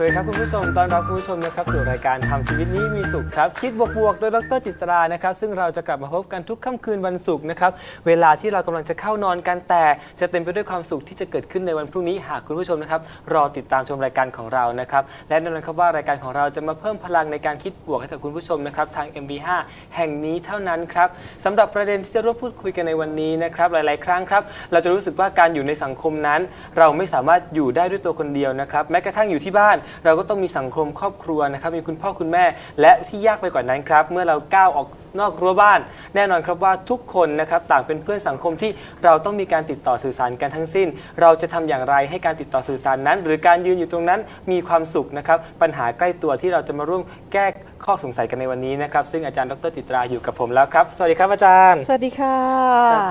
สวัสดีครับคุณผู้ชมตอนรับคุณผู้ชมนะครับสู่รายการทำชีวิตนี้มีสุขครับคิดบวกบวกๆ โดยดรจิตรานะครับ ซึ่งเราจะกลับมาพบกันทุกค่ำคืนวันศุกร์นะครับเวลาที่เรากำลังจะเข้านอนกันแต่ จะเต็มไปด้วยความสุขที่จะเกิดขึ้นในวันพรุ่งนี้หากคุณผู้ชมนะครับรอติดตามชมรายการของเรานะครับและแน่นอนครับว่ารายการของเราจะมาเพิ่มพลังในการคิดบวกให้กับคุณผู้ชมนะครับทาง MB5 แห่งนี้เท่านั้นครับสำหรับประเด็นที่จะร่วมพูดคุยกันในวันนี้นะครับหลาย ๆ ครั้งครับเราจะรู้สึกว่าการอยู่ในสังคมนั้น เราไม่สามารถอยู่ได้ด้วยตัวคนเดียวนะครับแม้กระทั่งอยู่ที่บ้านเราก็ต้องมีสังคมครอบครัวนะครับมีคุณพ่อคุณแม่ และที่ยากไปกว่านั้นครับ เมื่อเราก้าวออกนอกรั้วบ้าน แน่นอนครับว่าทุกคนนะครับต่างเป็นเพื่อนสังคมที่เราต้องมีการติดต่อสื่อสารกันทั้งสิ้น เราจะทำอย่างไรให้การติดต่อสื่อสารนั้น หรือการยืนอยู่ตรงนั้นมีความสุขนะครับปัญหาใกล้ตัวที่เราจะมาร่วมแก้ข้อสงสัยกันในวันนี้นะครับซึ่งอาจารย์ดรจิตราอยู่กับผมแล้วครับ สวัสดีครับอาจารย์ สวัสดีค่ะ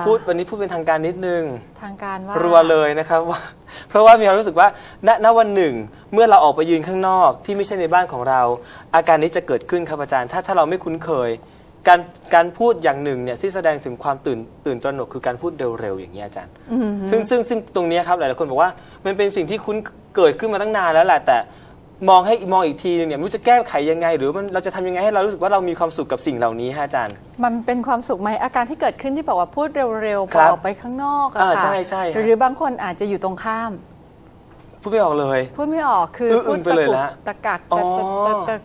พูดวันนี้พูดเป็นทางการนิดนึงทางการว่ารัวเลยนะครับว่า เพราะว่ามีความรู้สึกว่าณณวันหนึ่ง เมื่อเราออกไปยืนข้างนอกที่ไม่ใช่ในบ้านของเรา อาการนี้จะเกิดขึ้นครับอาจารย์ ถ้าถ้าเราไม่คุ้นเคย การการพูดอย่างหนึ่งเนี่ยที่แสดงถึงความตื่นตื่นตระหนกคือการพูดเร็วๆอย่างนี้ยอาจารย์อืมซึ่งซึ่งซึ่งตรงเนี้ยครับหลายๆคนบอกว่ามันเป็นสิ่งที่คุ้นเกิดขึ้นมาตั้งนานแล้วแหละแต่ มองให้มองอีกทีนึงเนี่ยไม่รู้จะแก้ไขยังไง หรือมันเราจะทำยังไงให้เรารู้สึกว่าเรามีความสุขกับสิ่งเหล่านี้ฮะอาจารย์ มันเป็นความสุขไหมอาการที่เกิดขึ้นที่บอกว่าพูดเร็วๆพคอรับออกไปข้างนอกอะอ่าค่ะใช่ใช่ครับ หรือบางคนอาจจะอยู่ตรงข้าม พูดไม่ออกเลย พูดไม่ออกคืออื้ออึพูงดไปเลยกุกละตะกักอ๋อตะตะตะ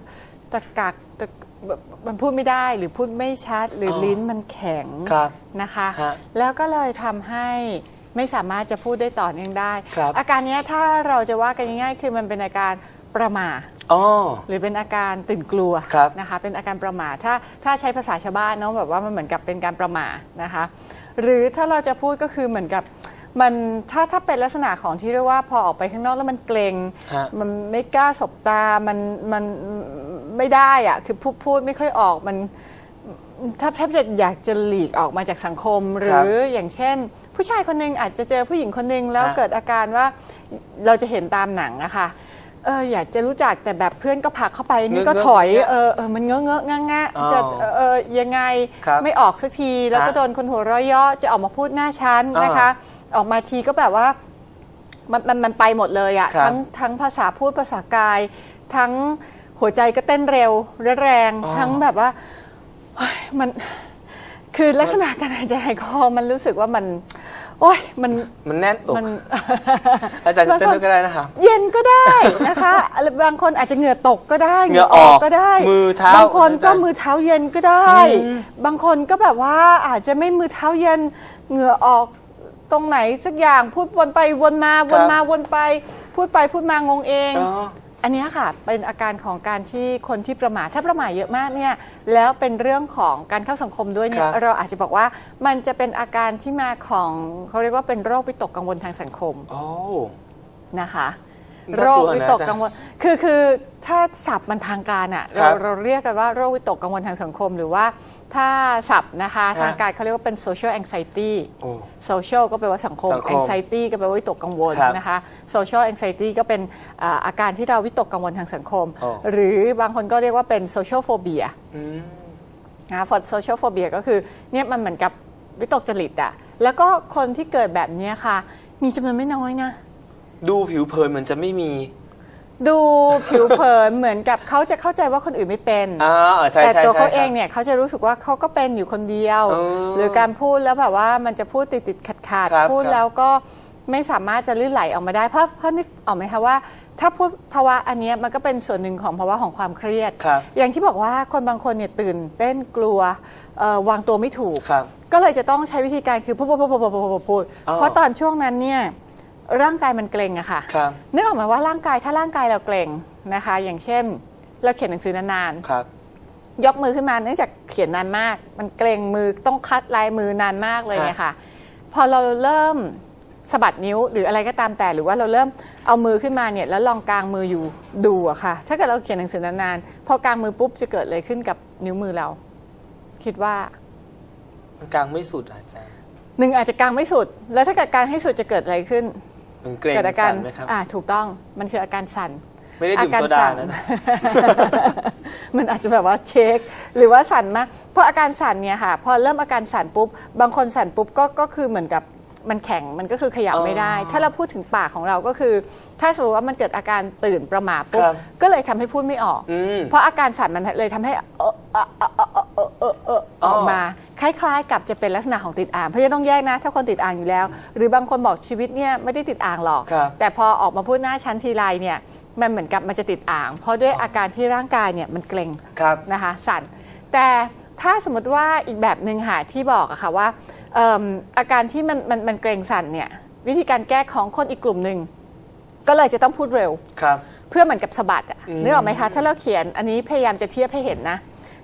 ตะกักตะแบบมันพูดไม่ได้หรือพูดไม่ชัดหรือออลิ้นมันแข็งครับนะคะ ฮะแล้วก็เลยทำให้ไม่สามารถจะพูดได้ต่อเนื่องได้ ครับอาการเนี้ยถ้าเราจะว่ากันง่ายๆคือมันเป็นอาการ ประหม่าอ๋อ หรือเป็นอาการตื่นกลัวครับนะคะเป็นอาการประหม่าถ้าถ้าใช้ภาษาชาวบ้านเนาะแบบว่ามันเหมือนกับเป็นการประหม่านะคะ หรือถ้าเราจะพูดก็คือเหมือนกับมันถ้าถ้าเป็นลักษณะของที่เรียกว่าพอออกไปข้างนอกแล้วมันเกรงฮะมันไม่กล้าสบตามันมันไม่ได้อะคือพูดพูดไม่ค่อยออกมันถ้าแทบจะอยากจะหลีกออกมาจากสังคม หรืออย่างเช่น ผู้ชายคนหนึงอาจจะเจอผู้หญิงคนหนึงแล้วฮะ เกิดอาการว่าเราจะเห็นตามหนังอะค่ะ เอออยากจะรู้จักแต่แบบเพื่อนก็ผลักเข้าไปนี่ก็เงอะๆถอยเนี่ยเออเออมันเงอะเงอะงะงะอ๋อจะเออเออยังไงครับไม่ออกสักที แล้วก็ฮะโดนคนหัวเร้อยย่อจะออกมาพูดหน้าชั้นอ่านนะคะ ออกมาทีก็แบบว่ามันมันมันไปหมดเลยอะครับทั้งทั้งภาษาพูดภาษากาย ทั้งหัวใจก็เต้นเร็วและแรงอ๋อทั้งแบบว่าเฮ้ยมันคือลักษณะการหายใจหายคอมันรู้สึกว่ามัน โอ้ยมันมันแน่นอกมันอาจารย์จะเต้นด้วยก็ได้นะคะเย็นก็ได้นะคะหรือบางคนอาจจะเหงื่อตกก็ได้เหงื่อออกก็ได้ มือเท้าบางคนก็อาจารย์มือเท้าเย็นก็ได้อืมบางคนก็แบบว่าอาจจะไม่มือเท้าเย็นเหงื่อออกตรงไหนสักอย่างพูดวนไปวนมาวนมาวนไป พูดไปพูดมางงเอง อ๋ออันเนี้ยค่ะเป็นอาการของการที่คนที่ประมาทถ้าประมาทเยอะมากเนี่ยแล้วเป็นเรื่องของการเข้าสังคมด้วยเนี่คยรับ เราอาจจะบอกว่ามันจะเป็นอาการที่มาของเขาเรียกว่าเป็นโรควิตกกังวลทางสังคม โอ้ นะคะน่า โรกคลัวนะวิตกกังวล คือคือถ้าศัพท์มันทางการอะครัเราบเราเรียกกันว่าโรควิตกกังวลทางสังคม หรือว่าถ้าศัพท์นะคะฮะ ทางการเขาเรียกว่าเป็น social anxiety โอ้ social ก็แปลว่าสังคม สังคม anxiety ก็แปลว่าวิตกกังวลครับนะคะ social anxiety ก็เป็นอ่าอาการที่เราวิตกกังวลทางสังคม อ๋อ หรือบางคนก็เรียกว่าเป็น social phobia อืม นะ for social phobia ก็คือเนี่ยมันเหมือนกับวิตกจริตอะแล้วก็คนที่เกิดแบบเนี้ยค่ะ มีจำนวนไม่น้อยนะ ดูผิวเผินเหมือนจะไม่มีดูผิวเผินเหมือนกับเขาจะเข้าใจว่าคนอื่นไม่เป็น อ่าใช่แต่ใช่ตัวใช่เขาครับเองเนี่ยเขาจะรู้สึกว่าเขาก็เป็นอยู่คนเดียว เออหรือการพูดแล้วแบบว่ามันจะพูดติดติดขัดขัดๆครับพูดครับแล้วก็ไม่สามารถจะลื่นไหลออกมาได้เพราะเพราะนึกออกไหมคะว่า ถ้าพูดภาวะอันเนี้ยมันก็เป็นส่วนหนึ่งของภาวะของความเครียด ครับ อย่างที่บอกว่าคนบางคนเนี่ยตื่นเต้นกลัวเอ่อวางตัวไม่ถูก ครับ ก็เลยจะต้องใช้วิธีการคือพูดพูดพูดพูดพูดพูดพูดอ๋อ เพราะตอนช่วงนั้นเนี่ย ร่างกายมันเกร็งอะค่ะครับ นึกออกไหมว่าร่างกายถ้าร่างกายเราเกร็งนะคะ อย่างเช่น เราเขียนหนังสือนานครับ ๆยกมือขึ้นมาเนื่องจากเขียนนานมาก มันเกร็งมือต้องคัดลายมือนานมากเลยเนี่ยค่ะ พอเราเริ่มสะบัดนิ้วหรืออะไรก็ตามแต่ หรือว่าเราเริ่มเอามือขึ้นมาเนี่ยแล้วลองกางมืออยู่ดูอะค่ะ ถ้าเกิดเราเขียนหนังสือนานๆพอกางมือปุ๊บจะเกิดอะไรขึ้นกับนิ้วมือเรา คิดว่า มันกลางไม่สุดอาจารย์ หนึ่งอาจจะกางไม่สุด แล้วถ้าเกิดกางให้สุดจะเกิดอะไรขึ้น มันเกรงดอาการสั่นไหมครับ อ่าถูกต้องมันคืออาการสั่น ไม่ได้ดื่มโซดานะ มันอาจจะแบบว่าเช็ค หรือว่าสั่นมากเพราะอาการสั่นเนี่ยค่ะ พอเริ่มอาการสั่นปุ๊บ บางคนสั่นปุ๊บก็ก็คือเหมือนกับมันแข็งมันก็คือขยับไม่ได้ ถ้าเราพูดถึงปากของเราก็คือ ถ้าสมมติว่ามันเกิดอาการตื่นประหม่าปุ๊บก็เลยทำให้พูดไม่ออกเพราะอาการสั่นมันเลยทำให้ออกมา คล้ายๆ กับจะเป็นลักษณะของติดอ่างเพราะฉะนั้นต้องแยกนะ ถ้าคนติดอ่างอยู่แล้ว หรือบางคนบอกชีวิตเนี่ยไม่ได้ติดอ่างหรอก ครับแต่พอออกมาพูดหน้าชั้นทีไรเนี่ยมันเหมือนกับมันจะติดอ่าง เพราะด้วยอาการที่ร่างกายเนี่ยมันเกร็งครับนะคะสั่น แต่ถ้าสมมติว่าอีกแบบหนึ่งค่ะที่บอกอะค่ะว่าเอิ่มอาการที่มันมันมันเกร็งสั่นเนี่ยวิธีการแก้ของคนอีกกลุ่มหนึ่งก็เลยจะต้องพูดเร็ว ครับ เพื่อเหมือนกับสะบัดอะอืมนึกออกไหมคะ ถ้าเราเขียนอันนี้พยายามจะเทียบให้เห็นนะ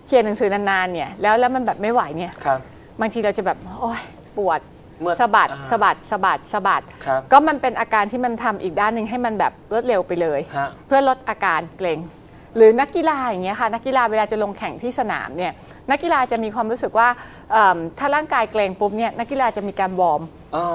เขียนหนังสือนานๆเนี่ยแล้วแล้วมันแบบไม่ไหวเนี่ยครับ บางทีเราจะแบบโอ๊ยปวดเมื่อสะบัดอ่าสะบัดสะบัดสะบัด ครับ ก็มันเป็นอาการที่มันทำอีกด้านหนึ่งให้มันแบบรวดเร็วไปเลย ฮะ เพื่อลดอาการเกร็งหรือนักกีฬาอย่างเงี้ยค่ะนักกีฬาเวลาจะลงแข่งที่สนามเนี่ยนักกีฬาจะมีความรู้สึกว่าเอิ่มถ้าร่างกายเกร็งปุ๊บเนี่ยนักกีฬาจะมีการวอร์มอ๋อ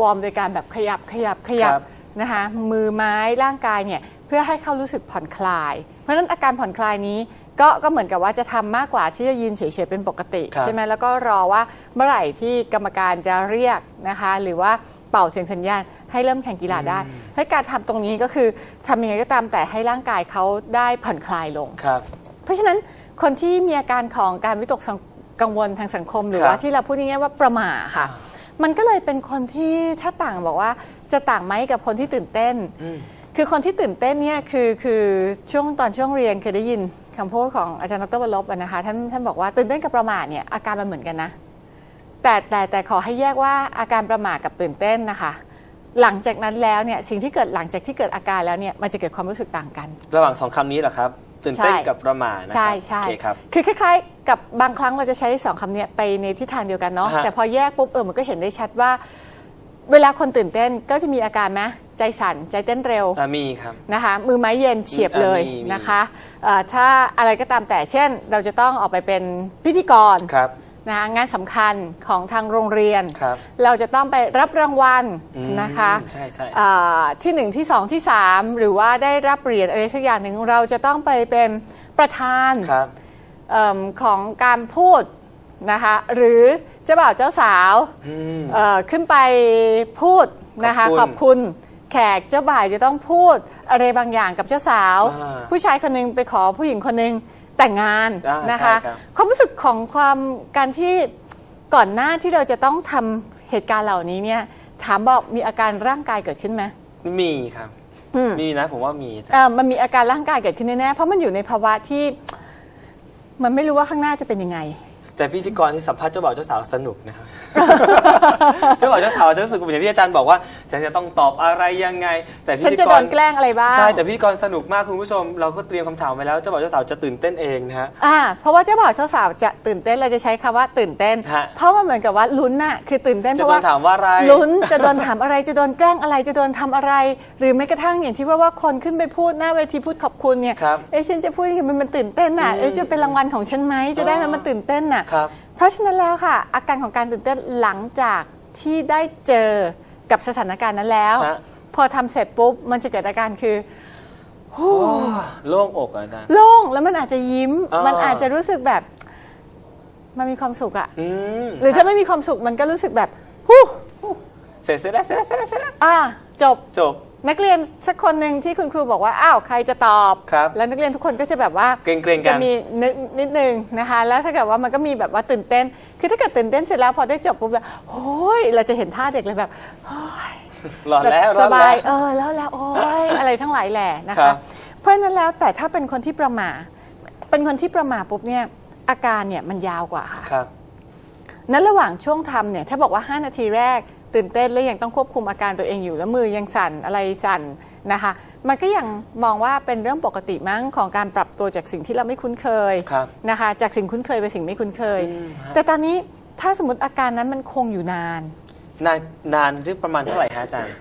วอร์มโดยการแบบขยับขยับขยับครับ นะคะมือไม้ร่างกายเนี่ยเพื่อให้เขารู้สึกผ่อนคลาย เพราะฉะนั้นอาการผ่อนคลายนี้ ก็ก็เหมือนกับว่าจะทำมากกว่าที่จะยืนเฉยๆเป็นปกติครับใช่ไหมแล้วก็รอว่าเมื่อไหร่ที่กรรมการจะเรียกนะคะ หรือว่าเป่าเสียงสัญญาณให้เริ่มแข่งกีฬาได้ให้การทำตรงนี้ก็คือทำยังไงก็ตามแต่ให้ร่างกายเขาได้ผ่อนคลายลงครับ เพราะฉะนั้นคนที่มีอาการของการวิตกกังวลทางสังคมหรือครับว่าที่เราพูดง่ายๆว่าประหม่าค่ะ มันก็เลยเป็นคนที่ถ้าต่างบอกว่าจะต่างไหมกับคนที่ตื่นเต้นอืม คือคนที่ตื่นเต้นเนี่ยคือคือช่วงตอนช่วงเรียนเคยได้ยินคำพูดของอาจารย์ดรวรลบอะนะคะท่านท่านบอกว่าตื่นเต้นกับประหม่าเนี่ยอาการมันเหมือนกันนะแต่แต่แต่ขอให้แยกว่าอาการประหม่ากับตื่นเต้นนะคะ หลังจากนั้นแล้วเนี่ยสิ่งที่เกิดหลังจากที่เกิดอาการแล้วเนี่ยมันจะเกิดความรู้สึกต่างกัน ระหว่างสองคำนี้เหรอครับ ตื่นเต้นใช่กับประหม่านะครับใช่ใช่โอเคครับคือคล้ายๆ กับบางครั้งเราจะใช้สองคำเนี้ยไปในทิศทางเดียวกันเนาะฮะแต่พอแยกปุ๊บเออมันก็เห็นได้ชัดว่า เวลาคนตื่นเต้นก็จะมีอาการไหม ใจสั่นใจเต้นเร็วอ่ามีครับ นะคะ มือไม้เย็นเฉียบเลยอ่ามีมี นะคะเอ่อถ้าอะไรก็ตามแต่เช่น เราจะต้องออกไปเป็นพิธีกรครับนะคะงานสำคัญของทางโรงเรียน ครับเราจะต้องไปรับรางวัลอืมนะคะใช่ใช่อ่าที่หนึ่งที่สองที่สามหรือว่าได้รับเหรียญอะไรสักอย่างหนึ่งเราจะต้องไปเป็นประธาน ครับ เอิ่มของการพูดนะคะหรือเจ้าบ่าวเจ้าสาวอืม เอ่อขึ้นไปพูดนะคะขขออบบคุคุณณแขกเจ้าบ่าวจะต้องพูดอะไรบางอย่างกับเจ้าสาว อ่าผู้ชายคนหนึงไปขอผู้หญิงคนหนึงแต่งงานอ่านนะคะใช่ครับ ความรู้สึกของความการที่ก่อนหน้าที่เราจะต้องทำเหตุการณ์เหล่านี้เนี่ยถามบอกมีอาการร่างกายเกิดขึ้นไหมมีครับ อืม มีนะผมว่ามีเอ่อมันมีอาการร่างกายเกิดขึ้นแน่ๆ เพราะมันอยู่ในภาวะที่ มันไม่รู้ว่าข้างหน้าจะเป็นยังไง แต่พิธีกรที่สัมภาษณ์เจ้าบ่าวเจ้าสาวสนุกนะครับ เจ้าบ่าวเจ้าสาวจะรู้สึกอย่างที่อาจารย์บอกว่าฉันจะต้องตอบอะไรยังไง แต่พิฉันธีจะกโดรนแกล้งอะไรบ้างใช่แต่พิธีกรสนุกมากคุณผู้ชม เราก็เตรียมคำถามไว้แล้วเจ้าบ่าวเจ้าสาวจะตื่นเต้นเองนะฮะ อ่าเพราะว่าเจ้าบ่าวเจ้าสาวจะตื่นเต้นเราจะใช้คำว่าตื่นเต้น ฮะ เพราะมันเหมือนกับว่าลุ้นน่ะคือตื่นเต้นจะเพราะโดว่านถามว่าอะไร ลุ้นจะโดนถามอะไรจะโดนแกล้งอะไรจะโดนทำอะไร หรือแม้กระทั่งอย่างที่ว่าว่าคนขึ้นไปพูดหน้าเวทีพูดขอบคุณเนี่ยครับ เอ้ฉันจะพูดยังไงมันมันตื่นเต้นน่ะอืมเอ้จะเป็นรางวัลของฉันไหมจะได้ไหมอ๋อมันตื่นเต้นน่ะครับเพราะฉะนั้นแล้วค่ะ อาการของการตื่นเต้นหลังจากที่ได้เจอกับสถานการณ์นั้นแล้ว ฮะ พอทำเสร็จปุ๊บมันจะเกิดอาการคือโอ้โล่งอกอะอาจารย์ โล่งแล้วมันอาจจะยิ้ม อ่ามั มันอาจจะรู้สึกแบบ มันมีความสุขอะอืมหรือถ้าไม่มีความสุขมันก็รู้สึกแบบฮู้เสร็จเสร็จแล้วเสร็จแล้วเสร็จแล้วเสร็จแล้วอ่าจบ จบ นักเรียนสักคนหนึ่งที่คุณครูบอกว่าอ้าวใครจะตอบ ครับแล้วนักเรียนทุกคนก็จะแบบว่าเกรงๆกัจะนมีนึกนิดนึงนะคะ แล้วถ้าเกิดว่ามันก็มีแบบว่าตื่นเต้น คือถ้าเกิดตื่นเต้นเสร็จแล้วพอได้จบปุ๊บแบบโอ้ยเราจะเห็นท่าเด็กเลยแบบโอ้ยหลอนแล้วบบร้สอนบาแล้ยวเออแล้วแล้วโอ้ยอะไรทั้งหลายแหล่นะครัคะ บ เพราะฉะนั้นแล้วแต่ถ้าเป็นคนที่ประหม่าเป็นคนที่ประหม่าปุ๊บเนี่ยอาการเนี่ยมันยาวกว่าค่ะ ครับ นั้นระหว่างช่วงทำเนี่ยถ้าบอกว่า 5 นาทีแรก ตื่นเต้นแล้วยังต้องควบคุมอาการตัวเองอยู่แล้วมือยังสั่นอะไรสั่นนะคะ มันก็ยังมองว่าเป็นเรื่องปกติมั้งของการปรับตัวจากสิ่งที่เราไม่คุ้นเคยครับนะคะ จากสิ่งคุ้นเคยไปสิ่งไม่คุ้นเคย อืมฮะ แต่ตอนนี้ถ้าสมมติอาการนั้นมันคงอยู่นาน นานนานที่ประมาณเท่าไหร่ฮะอาจารย์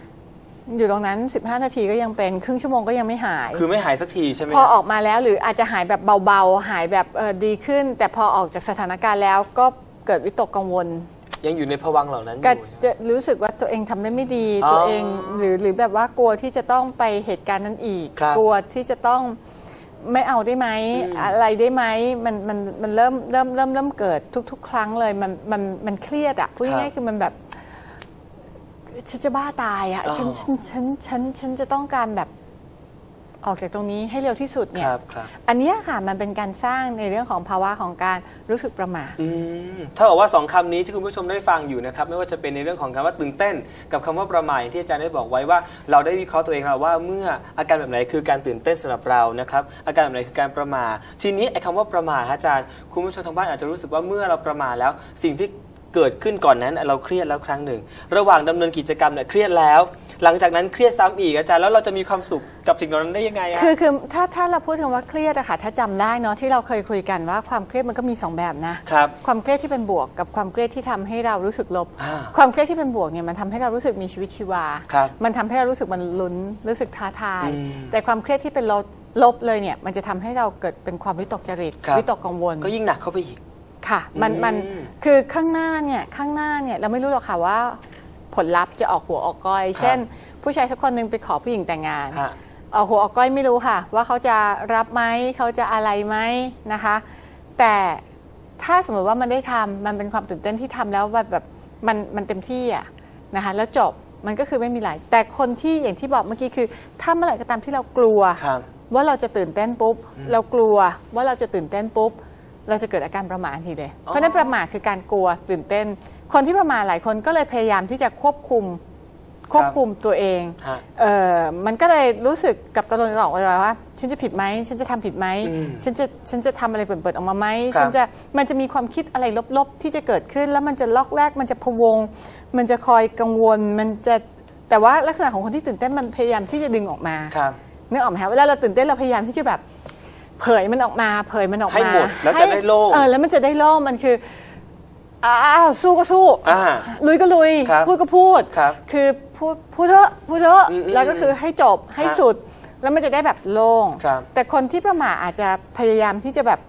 อยู่ตรงนั้น 15 นาทีก็ยังเป็นครึ่งชั่วโมงก็ยังไม่หาย คือไม่หายสักทีใช่ไหมพอฮะออกมาแล้วหรืออาจจะหายแบบเบาๆ หายแบบเออดีขึ้น แต่พอออกจากสถานการณ์แล้วก็เกิดวิตกกังวล ยังอยู่ในภวังค์เหล่านั้นอก็ยู่ใช่ไหม จะรู้สึกว่าตัวเองทำได้ไม่ดีอ๋อตัวเองหรือหรือแบบว่ากลัวที่จะต้องไปเหตุการณ์นั้นอีก ครับกลัวที่จะต้องไม่เอาได้ไหมอืมอะไรได้ไหมมันมันมันเริ่มเริ่มเริ่มเริ่มเกิดทุก ๆ ครั้งเลยมันมันมันเครียดอะพูดง่ายๆคือมันแบบฉันจะบ้าตายอะอ๋อ ฉันฉันฉันฉันฉันจะต้องการแบบ ออกจากตรงนี้ให้เร็วที่สุดคเนี่ยรับครับอันเนี้ยค่ะมันเป็นการสร้างในเรื่องของภาวะของการรู้สึกประมาท อืมถ้าบอกว่าสองคำนี้ที่คุณผู้ชมได้ฟังอยู่นะครับไม่ว่าจะเป็นในเรื่องของคำว่าตื่นเต้น กับคำว่าประมาทอย่างที่อาจารย์ได้บอกไว้ว่า เราได้วิเคราะห์ตัวเองแล้วว่าเมื่ออาการแบบไหนคือการตื่นเต้นสำหรับเรานะครับอาการแบบไหนคือการประมาททีนี้ไอ้คำว่าประมาทฮะอาจารย์คุณผู้ชมทางบ้านอาจจะรู้สึกว่าเมื่อเราประมาทแล้ว สิ่งที่ เกิดขึ้นก่อนนั้นเราเครียดแล้วครั้งหนึ่ง ระหว่างดำเนินกิจกรรมเนี่ยเครียดแล้ว หลังจากนั้นเครียดซ้ำอีกอาจารย์แล้วเราจะมีความสุขกับสิ่งเหล่านั้นได้ยังไงอะคือคือถ้าถ้าเราพูดถึงว่าเครียดอะค่ะถ้าจำได้เนาะที่เราเคยคุยกันว่าความเครียดมันก็มีสองแบบนะครับความเครียดที่เป็นบวกกับความเครียดที่ทำให้เรารู้สึกลบอ่าความเครียดที่เป็นบวกเนี่ยมันทำให้เรารู้สึกมีชีวิตชีวาครับมันทำให้เรารู้สึกมันลุ้นรู้สึกท้าทายอืมแต่ความเครียดที่เป็นลบลบเลยเนี่ยมันจะทำให้เราเกิดเป็นความวิตกจริตครับวิตกกังวล ก็ยิ่งหนักเข้าไปอีก ค่ะ มันอืมมัน คือข้างหน้าเนี่ย ข้างหน้าเนี่ย เราไม่รู้หรอกค่ะว่า ผลลัพธ์จะออกหัวออกก้อย เช่น ผู้ชายสักคนหนึ่งไปขอผู้หญิงแต่งงาน ฮะ ออกหัวออกก้อยไม่รู้ค่ะ ว่าเขาจะรับไหม เขาจะอะไรไหมนะคะ แต่ถ้าสมมติว่ามันได้ทำมันเป็นความตื่นเต้นที่ทำแล้วแบบแบบมันมันเต็มที่อะนะคะ แล้วจบ มันก็คือไม่มีอะไรแต่คนที่อย่างที่บอกเมื่อกี้คือถ้าเมื่อไหร่ก็ตามที่เรากลัว ครับ ว่าเราจะตื่นเต้นปุ๊บ เรากลัวว่าเราจะตื่นเต้นปุ๊บ เราจะเกิดอาการประมาททันทีเลย เพราะฉะนั้นประมาทคือการกลัวตื่นเต้น คนที่ประมาทหลายคนก็เลยพยายามที่จะควบคุมควบคุมตัวเองฮะเออมันก็เลยรู้สึกกับตะลนตลอดเวลาว่า ฉันจะผิดไหม ฉันจะทำผิดไหม อืมฉันจะฉันจะทำอะไรเปิดๆออกมาไหม ครับฉันจะมันจะมีความคิดอะไรลบๆ ที่จะเกิดขึ้น แล้วมันจะลอกแรก มันจะพะวง มันจะคอยกังวล มันจะแต่ว่าลักษณะของคนที่ตื่นเต้นมันพยายามที่จะดึงออกมา ครับ นึกออกไหมคะเวลาเราตื่นเต้นเราพยายามที่จะแบบ เผยมันออกมาเผยมันออกมาให้หมดแล้วจะได้โล่ง เออแล้วมันจะได้โล่งมันคืออ้าวสู้ก็สู้อ่า ลุยก็ลุย ครับพูดก็พูดครับคือพูดพูดเถอะพูดเถอะอืมอืมแล้วก็คือให้จบให้ฮะสุด แล้วมันจะได้แบบโล่งครับ แต่คนที่ประมาทอาจจะพยายามที่จะแบบ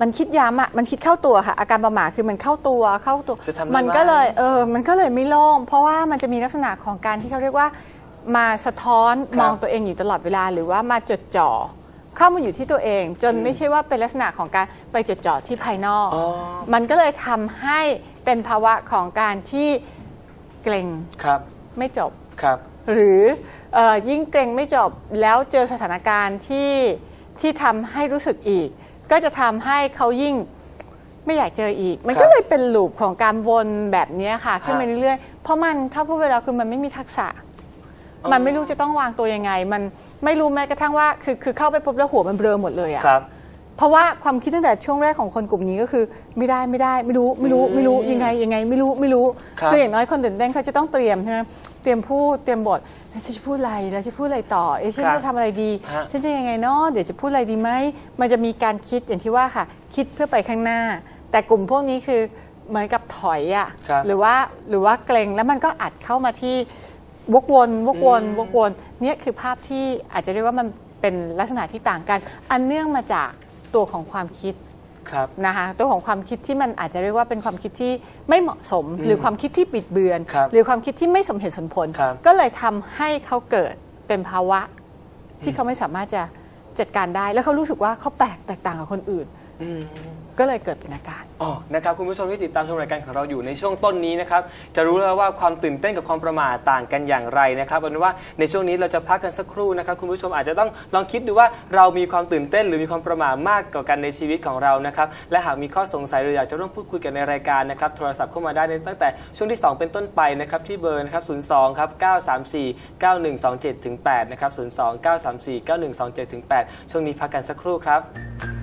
มันคิดย้ำอะมันคิดเข้าตัวค่ะ อาการประมาทคือมันเข้าตัวเข้าตัว จะทำได้มันก็เลยไหมเออ มันก็เลยไม่โล่ง เพราะว่ามันจะมีลักษณะของการที่เขาเรียกว่า มาสะท้อนครับมองตัวเองอยู่ตลอดเวลา หรือว่ามาจดจ่อ เข้ามาอยู่ที่ตัวเอง จนไม่ใช่ว่าเป็นลักษณะของการไปจดจ่อที่ภายนอก อ๋อ มันก็เลยทำให้เป็นภาวะของการที่เกรงครับไม่จบ ครับ หรือเออยิ่งเกรงไม่จบแล้วเจอสถานการณ์ที่ที่ทำให้รู้สึกอีก ก็จะทำให้เขายิ่งไม่อยากเจออีก มันครับก็เลยเป็นลูปของการวนแบบเนี้ยค่ะ ขึ้นฮะไปเรื่อยๆเพราะมันถ้าพูดเวลาคือมันไม่มีทักษะอ๋อ มันไม่รู้จะต้องวางตัวยังไง มันไม่รู้แม้กระทั่งว่าคือคือเข้าไปปุ๊บแล้วหัวมันเบลอหมดเลยอะครับ เพราะว่าความคิดตั้งแต่ช่วงแรกของคนกลุ่มนี้ก็คือ ไม่ได้ไม่ได้ไม่รู้ไม่รู้ไม่รู้อืมยังไงยังไง ไม่รู้ไม่รู้ครับออย่างน้อยคนตื่นเต้นเขาจะต้องเตรียมใช่ไหมเตรียมพูดเตรียมบทแล้วฉันจะพูดอะไรแล้วจะพูดอะไรต่อเอ๊ะฉันครับจะทำอะไรดีฮะฉันจะยังไงเนาะเดี๋ยวจะพูดอะไรดีไหมมันจะมีการคิดอย่างที่ว่าค่ะ คิดเพื่อไปข้างหน้า แต่กลุ่มพวกนี้คือเหมือนกับถอยอะครับหรือว่าหรือว่าเกรงแล้วมันก็อัดเข้ามาที่ วกวนวกวนอืมวกวนเนี่ยคือภาพที่อาจจะเรียกว่ามันเป็นลักษณะที่ต่างกัน อันเนื่องมาจากตัวของความคิดครับนะคะตัวของความคิดที่มันอาจจะเรียกว่าเป็นความคิดที่ไม่เหมาะสมอืมหรือความคิดที่บิดเบือนครับหรือความคิดที่ไม่สมเหตุสมผลครับก็เลยทำให้เขาเกิดเป็นภาวะ ที่เขาไม่สามารถจะจัดการได้ แล้วเขารู้สึกว่าเขาแปลกแตกต่างกับคนอื่นอืม ก็เลยเกิดเป็นอาการอ๋อนะครับคุณผู้ชมที่ติดตามชมรายการของเราอยู่ในช่วงต้นนี้นะครับจะรู้แล้วว่าความตื่นเต้นกับความประมาทต่างกันอย่างไรนะครับเอาเป็นว่าในช่วงนี้เราจะพักกันสักครู่นะครับคุณผู้ชมอาจจะต้องลองคิดดูว่าเรามีความตื่นเต้นหรือมีความประมาทมากกว่ากันในชีวิตของเรานะครับและหากมีข้อสงสัยหรืออยากจะร่วมพูดคุยกันในรายการนะครับโทรศัพท์เข้ามาได้ในตั้งแต่ช่วงที่ 2 เป็นต้นไปนะครับที่เบอร์นะครับ02ครับ934 9127ถึง8นะครับ02 934 9127ถึง8ช่วงนี้พักกันสักครู่ครับ